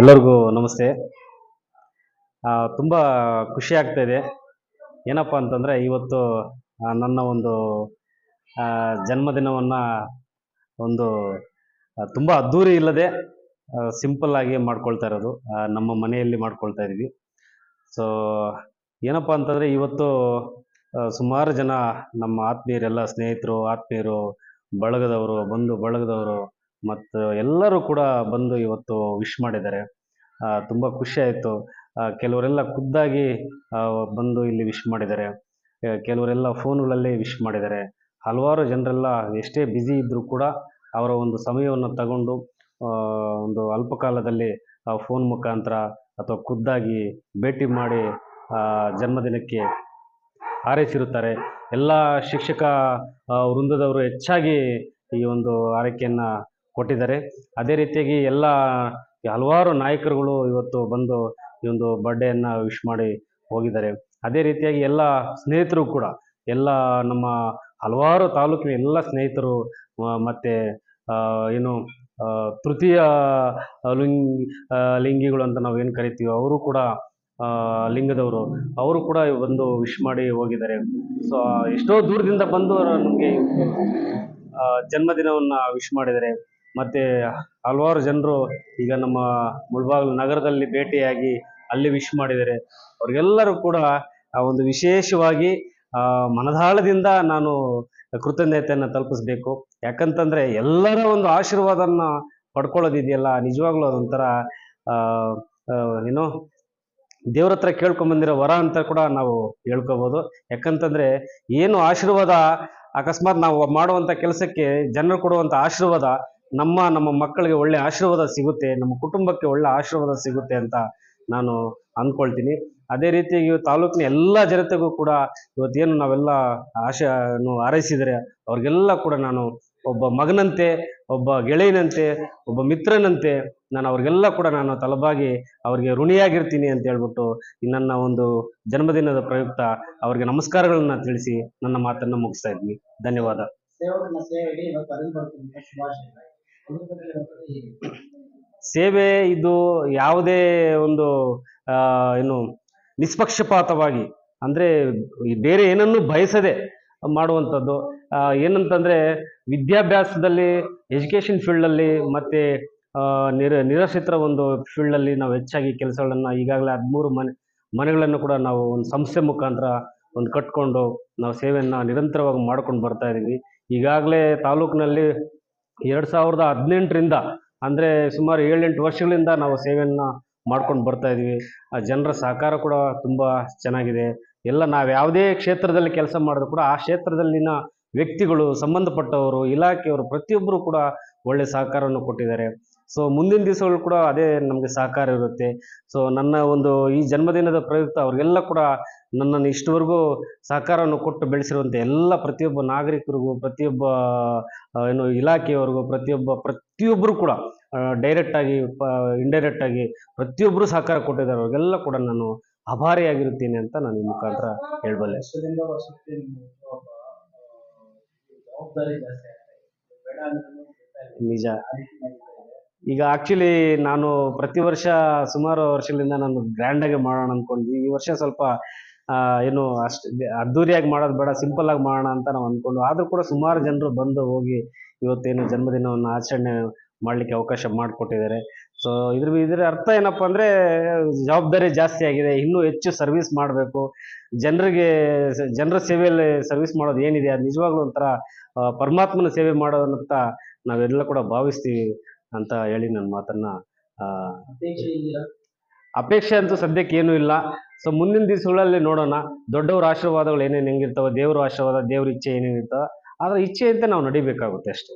ಎಲ್ಲರಿಗೂ ನಮಸ್ತೆ. ತುಂಬ ಖುಷಿ ಆಗ್ತಾ ಇದೆ. ಏನಪ್ಪ ಅಂತಂದರೆ ಇವತ್ತು ನನ್ನ ಒಂದು ಜನ್ಮದಿನವನ್ನು ಒಂದು ತುಂಬ ಅದ್ಧೂರಿ ಇಲ್ಲದೆ ಸಿಂಪಲ್ ಆಗಿ ಮಾಡ್ಕೊಳ್ತಾ ಇರೋದು. ನಮ್ಮ ಮನೆಯಲ್ಲಿ ಮಾಡ್ಕೊಳ್ತಾ ಇದ್ವಿ. ಸೊ ಏನಪ್ಪ ಅಂತಂದರೆ ಇವತ್ತು ಸುಮಾರು ಜನ ನಮ್ಮ ಆತ್ಮೀಯರೆಲ್ಲ ಸ್ನೇಹಿತರು, ಆತ್ಮೀಯರು, ಬಳಗದವರು, ಬಂಧು ಬಳಗದವರು ಮತ್ತು ಎಲ್ಲರೂ ಕೂಡ ಬಂದು ಇವತ್ತು ವಿಶ್ ಮಾಡಿದ್ದಾರೆ. ತುಂಬ ಖುಷಿ ಆಯಿತು. ಕೆಲವರೆಲ್ಲ ಖುದ್ದಾಗಿ ಬಂದು ಇಲ್ಲಿ ವಿಶ್ ಮಾಡಿದ್ದಾರೆ. ಕೆಲವರೆಲ್ಲ ಫೋನುಗಳಲ್ಲಿ ವಿಶ್ ಮಾಡಿದ್ದಾರೆ. ಹಲವಾರು ಜನರೆಲ್ಲ ಎಷ್ಟೇ ಬ್ಯುಸಿ ಇದ್ದರೂ ಕೂಡ ಅವರ ಒಂದು ಸಮಯವನ್ನು ತಗೊಂಡು ಒಂದು ಅಲ್ಪ ಕಾಲದಲ್ಲಿ ಫೋನ್ ಮುಖಾಂತರ ಅಥವಾ ಖುದ್ದಾಗಿ ಭೇಟಿ ಮಾಡಿ ಜನ್ಮದಿನಕ್ಕೆ ಹಾರೈಸಿರುತ್ತಾರೆ. ಎಲ್ಲ ಶಿಕ್ಷಕ ವೃಂದದವರು ಹೆಚ್ಚಾಗಿ ಈ ಒಂದು ಆರೈಕೆಯನ್ನು ಕೊಟ್ಟಿದ್ದಾರೆ. ಅದೇ ರೀತಿಯಾಗಿ ಎಲ್ಲ ಹಲವಾರು ನಾಯಕರುಗಳು ಇವತ್ತು ಬಂದು ಈ ಒಂದು ಬರ್ಡೇಯನ್ನು ವಿಶ್ ಮಾಡಿ ಹೋಗಿದ್ದಾರೆ. ಅದೇ ರೀತಿಯಾಗಿ ಎಲ್ಲ ಸ್ನೇಹಿತರು ಕೂಡ, ಎಲ್ಲ ನಮ್ಮ ಹಲವಾರು ತಾಲೂಕಿನ ಎಲ್ಲ ಸ್ನೇಹಿತರು ಮತ್ತು ಏನು ತೃತೀಯ ಲಿಂಗ್ ಲಿಂಗಿಗಳು ಅಂತ ನಾವು ಏನು ಕರಿತೀವಿ ಅವರು ಕೂಡ ಲಿಂಗದವರು, ಅವರು ಕೂಡ ಬಂದು ವಿಶ್ ಮಾಡಿ ಹೋಗಿದ್ದಾರೆ. ಸೊ ಎಷ್ಟೋ ದೂರದಿಂದ ಬಂದು ನಮಗೆ ಜನ್ಮದಿನವನ್ನು ವಿಶ್ ಮಾಡಿದ್ದಾರೆ. ಮತ್ತು ಹಲವಾರು ಜನರು ಈಗ ನಮ್ಮ ಮುಳಬಾಗಿಲು ನಗರದಲ್ಲಿ ಭೇಟಿಯಾಗಿ ಅಲ್ಲಿ ವಿಶ್ ಮಾಡಿದ್ದಾರೆ. ಅವ್ರಿಗೆಲ್ಲರೂ ಕೂಡ ಆ ಒಂದು ವಿಶೇಷವಾಗಿ ಮನದಾಳದಿಂದ ನಾನು ಕೃತಜ್ಞತೆಯನ್ನು ತಲುಪಿಸ್ಬೇಕು. ಯಾಕಂತಂದರೆ ಎಲ್ಲರ ಒಂದು ಆಶೀರ್ವಾದನ ಪಡ್ಕೊಳ್ಳೋದಿದೆಯಲ್ಲ, ನಿಜವಾಗ್ಲೂ ಅದೊಂಥರ ಏನು, ದೇವ್ರ ಹತ್ರ ಕೇಳ್ಕೊಂಬಂದಿರೋ ವರ ಅಂತ ಕೂಡ ನಾವು ಹೇಳ್ಕೋಬೋದು. ಯಾಕಂತಂದ್ರೆ ಏನು ಆಶೀರ್ವಾದ, ಅಕಸ್ಮಾತ್ ನಾವು ಮಾಡುವಂಥ ಕೆಲಸಕ್ಕೆ ಜನರು ಕೊಡುವಂಥ ಆಶೀರ್ವಾದ ನಮ್ಮ ನಮ್ಮ ಮಕ್ಕಳಿಗೆ ಒಳ್ಳೆ ಆಶೀರ್ವಾದ ಸಿಗುತ್ತೆ, ನಮ್ಮ ಕುಟುಂಬಕ್ಕೆ ಒಳ್ಳೆ ಆಶೀರ್ವಾದ ಸಿಗುತ್ತೆ ಅಂತ ನಾನು ಅಂದ್ಕೊಳ್ತೀನಿ. ಅದೇ ರೀತಿಯಾಗಿ ತಾಲೂಕಿನ ಎಲ್ಲ ಜನತೆಗೂ ಕೂಡ ಇವತ್ತೇನು ನಾವೆಲ್ಲ ಆಶೆ ಹಾರೈಸಿದರೆ ಅವ್ರಿಗೆಲ್ಲ ಕೂಡ ನಾನು ಒಬ್ಬ ಮಗನಂತೆ, ಒಬ್ಬ ಗೆಳೆಯನಂತೆ, ಒಬ್ಬ ಮಿತ್ರನಂತೆ ನಾನು ಅವ್ರಿಗೆಲ್ಲ ಕೂಡ ನಾನು ತಲಬಾಗಿ ಅವ್ರಿಗೆ ಋಣಿಯಾಗಿರ್ತೀನಿ ಅಂತ ಹೇಳ್ಬಿಟ್ಟು ನನ್ನ ಒಂದು ಜನ್ಮದಿನದ ಪ್ರಯುಕ್ತ ಅವರಿಗೆ ನಮಸ್ಕಾರಗಳನ್ನ ತಿಳಿಸಿ ನನ್ನ ಮಾತನ್ನು ಮುಗಿಸ್ತಾ ಇದ್ದೀನಿ. ಧನ್ಯವಾದ. ಸೇವೆ ಇದು ಯಾವುದೇ ಒಂದು ಏನು ನಿಷ್ಪಕ್ಷಪಾತವಾಗಿ, ಅಂದರೆ ಬೇರೆ ಏನನ್ನು ಬಯಸದೆ ಮಾಡುವಂಥದ್ದು. ಏನಂತಂದರೆ ವಿದ್ಯಾಭ್ಯಾಸದಲ್ಲಿ ಎಜುಕೇಷನ್ ಫೀಲ್ಡಲ್ಲಿ ಮತ್ತು ನಿರ, ನಿರಾಶ್ರಿತರ ಒಂದು ಫೀಲ್ಡಲ್ಲಿ ನಾವು ಹೆಚ್ಚಾಗಿ ಕೆಲಸಗಳನ್ನು ಈಗಾಗಲೇ ಹದಿಮೂರು ಮನೆ, ಮನೆಗಳನ್ನು ಕೂಡ ನಾವು ಒಂದು ಸಂಸ್ಥೆ ಮುಖಾಂತರ ಒಂದು ಕಟ್ಕೊಂಡು ನಾವು ಸೇವೆಯನ್ನು ನಿರಂತರವಾಗಿ ಮಾಡ್ಕೊಂಡು ಬರ್ತಾ ಇದ್ದೀವಿ ಈಗಾಗಲೇ ತಾಲೂಕಿನಲ್ಲಿ ಎರಡು ಸಾವಿರದ ಹದಿನೆಂಟರಿಂದ, ಅಂದರೆ ಸುಮಾರು ಏಳೆಂಟು ವರ್ಷಗಳಿಂದ ನಾವು ಸೇವೆಯನ್ನು ಮಾಡ್ಕೊಂಡು ಬರ್ತಾ ಇದ್ದೀವಿ ಆ ಜನರ ಸಹಕಾರ ಕೂಡ ತುಂಬ ಚೆನ್ನಾಗಿದೆ. ಎಲ್ಲ ನಾವು ಯಾವುದೇ ಕ್ಷೇತ್ರದಲ್ಲಿ ಕೆಲಸ ಮಾಡಿದ್ರು ಕೂಡ ಆ ಕ್ಷೇತ್ರದಲ್ಲಿನ ವ್ಯಕ್ತಿಗಳು, ಸಂಬಂಧಪಟ್ಟವರು, ಇಲಾಖೆಯವರು ಪ್ರತಿಯೊಬ್ಬರು ಕೂಡ ಒಳ್ಳೆ ಸಹಕಾರವನ್ನು ಕೊಟ್ಟಿದ್ದಾರೆ. ಸೊ ಮುಂದಿನ ದಿವಸಗಳು ಕೂಡ ಅದೇ ನಮಗೆ ಸಹಕಾರ ಇರುತ್ತೆ ಸೊ ನನ್ನ ಒಂದು ಈ ಜನ್ಮದಿನದ ಪ್ರಯುಕ್ತ ಅವ್ರಿಗೆಲ್ಲ ಕೂಡ ನನ್ನನ್ನು ಇಷ್ಟವರೆಗೂ ಸಹಕಾರವನ್ನು ಕೊಟ್ಟು ಬೆಳೆಸಿರುವಂಥ ಎಲ್ಲ ಪ್ರತಿಯೊಬ್ಬ ನಾಗರಿಕರಿಗೂ ಪ್ರತಿಯೊಬ್ಬ ಏನು ಇಲಾಖೆಯವರೆಗೂ ಪ್ರತಿಯೊಬ್ಬ ಪ್ರತಿಯೊಬ್ಬರು ಕೂಡ ಡೈರೆಕ್ಟಾಗಿ ಪ ಇಂಡೈರೆಕ್ಟಾಗಿ ಪ್ರತಿಯೊಬ್ಬರು ಸಹಕಾರ ಕೊಟ್ಟಿದ್ದಾರೆ ಅವ್ರಿಗೆಲ್ಲ ಕೂಡ ನಾನು ಅಭಾರಿಯಾಗಿರುತ್ತೇನೆ ಅಂತ ನಾನು ಈ ಮುಖಾಂತರ ಹೇಳ್ಬಲ್ಲೆ. ನಿಜ. ಈಗ ಆ್ಯಕ್ಚುಲಿ ನಾನು ಪ್ರತಿ ವರ್ಷ ಸುಮಾರು ವರ್ಷಗಳಿಂದ ನಾನು ಗ್ರ್ಯಾಂಡಾಗಿ ಮಾಡೋಣ ಅಂದ್ಕೊಂಡ್ವಿ ಈ ವರ್ಷ ಸ್ವಲ್ಪ ಏನು ಅಷ್ಟು ಅದ್ದೂರಿಯಾಗಿ ಮಾಡೋದು ಬೇಡ ಸಿಂಪಲ್ ಆಗಿ ಮಾಡೋಣ ಅಂತ ನಾವು ಅಂದ್ಕೊಂಡು ಆದರೂ ಕೂಡ ಸುಮಾರು ಜನರು ಬಂದು ಹೋಗಿ ಇವತ್ತೇನು ಜನ್ಮದಿನವನ್ನು ಆಚರಣೆ ಮಾಡಲಿಕ್ಕೆ ಅವಕಾಶ ಮಾಡಿಕೊಟ್ಟಿದ್ದಾರೆ. ಸೊ ಇದ್ರ ಇದರ ಅರ್ಥ ಏನಪ್ಪ ಅಂದರೆ, ಜವಾಬ್ದಾರಿ ಜಾಸ್ತಿ ಆಗಿದೆ. ಇನ್ನೂ ಹೆಚ್ಚು ಸರ್ವಿಸ್ ಮಾಡಬೇಕು. ಜನರಿಗೆ ಜನರ ಸೇವೆಯಲ್ಲಿ ಸರ್ವಿಸ್ ಮಾಡೋದು ಏನಿದೆ, ಅದು ನಿಜವಾಗ್ಲೂ ಒಂಥರ ಪರಮಾತ್ಮನ ಸೇವೆ ಮಾಡೋದಂತ ನಾವೆಲ್ಲ ಕೂಡ ಭಾವಿಸ್ತೀವಿ. ಅಂತ ಹೇಳಿ ನನ್ನ ಮಾತನ್ನ ಅಪೇಕ್ಷೆ ಅಂತೂ ಸದ್ಯಕ್ಕೆ ಏನೂ ಇಲ್ಲ. ಸೊ ಮುಂದಿನ ದಿವಸಗಳಲ್ಲಿ ನೋಡೋಣ. ದೊಡ್ಡವರ ಆಶೀರ್ವಾದಗಳು ಏನೇನು ಹೆಂಗಿರ್ತಾವೆ ದೇವ್ರ ಆಶೀರ್ವಾದ ದೇವ್ರ ಇಚ್ಛೆ ಏನೇನಿರ್ತಾವೆ ಅದರ ಇಚ್ಛೆಯಂತೆ ನಾವು ನಡಿಬೇಕಾಗುತ್ತೆ ಅಷ್ಟೇ.